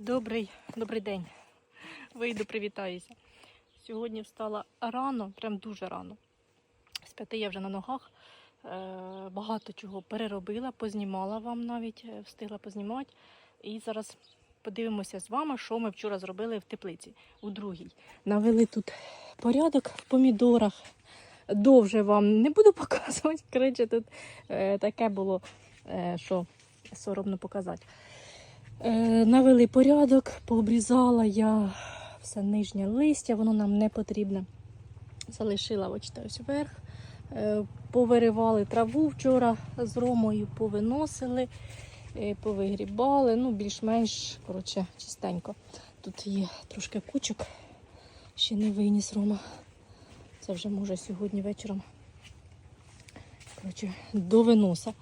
Добрий, добрий день. Вийду, привітаюся. Сьогодні встала рано, прям дуже рано. З п'яти я вже на ногах. Е, Багато чого переробила, познімала вам навіть, е, встигла познімати. І зараз подивимося з вами, що ми вчора зробили в теплиці у другій. Навели тут порядок в помідорах. Довже вам не буду показувати. Коротше, тут е, таке було, що соромно показати. Е, навели порядок, пообрізала я все нижнє листя, воно нам не потрібне. Залишила бачите, ось вверх. Е, повиривали траву вчора з ромою, повиносили, е, повигрібали. Ну, більш-менш коротше, чистенько. Тут є трошки кучок, ще не виніс Рома. Це вже може сьогодні вечором. Коротше, до виноса.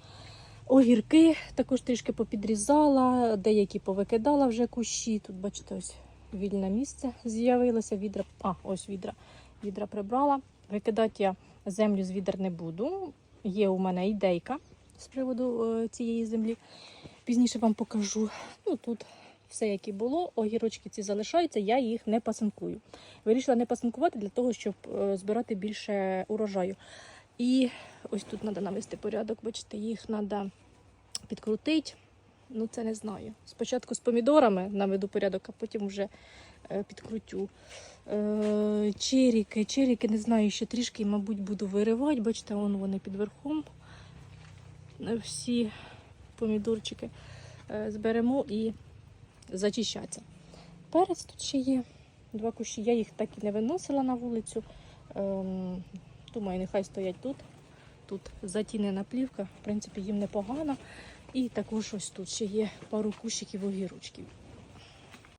Огірки також трішки попідрізала, деякі повикидала вже кущі. Тут, бачите, ось вільне місце з'явилося. Відра, а, ось відра. Відра прибрала. Викидати я землю з відер не буду. Є у мене ідейка з приводу е, цієї землі. Пізніше вам покажу. Ну, тут все, як і було, огірочки ці залишаються, я їх не пасинкую. Вирішила не пасинкувати для того, щоб е, збирати більше урожаю. І ось тут треба навести порядок, бачите, їх треба підкрутити. Ну, це не знаю. Спочатку з помідорами наведу порядок, а потім вже е, підкрутю. Е, черіки, черіки, не знаю, ще трішки, мабуть, буду виривати. Бачите, вон вони під верхом. Е, Всі помідорчики зберемо і зачищаться. Перець тут ще є. Два кущі. Я їх так і не виносила на вулицю. Думаю, нехай стоять тут. Тут затінена плівка, в принципі, їм непогано. І також ось тут ще є пару кущиків огірочків.